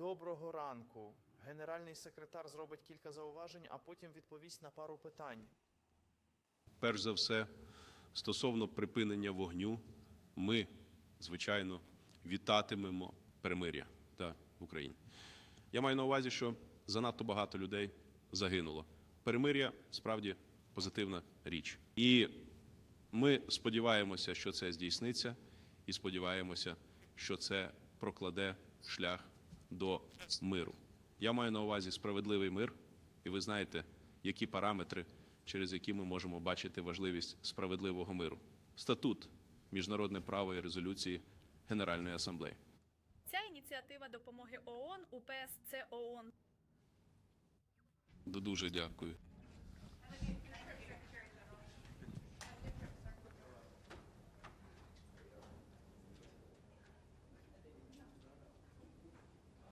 Доброго ранку. Генеральний секретар зробить кілька зауважень, а потім відповість на пару питань. Перш за все, стосовно припинення вогню, ми, звичайно, вітатимемо перемир'я та в Україні. Я маю на увазі, що занадто багато людей загинуло. Перемир'я справді позитивна річ. І ми сподіваємося, що це здійсниться, і сподіваємося, що це прокладе шлях до миру. Я маю на увазі справедливий мир, і ви знаєте, які параметри, через які ми можемо бачити важливість справедливого миру. Статут, міжнародне право і резолюції Генеральної асамблеї. Ця ініціатива допомоги ООН УПСЦ ООН Дуже дякую.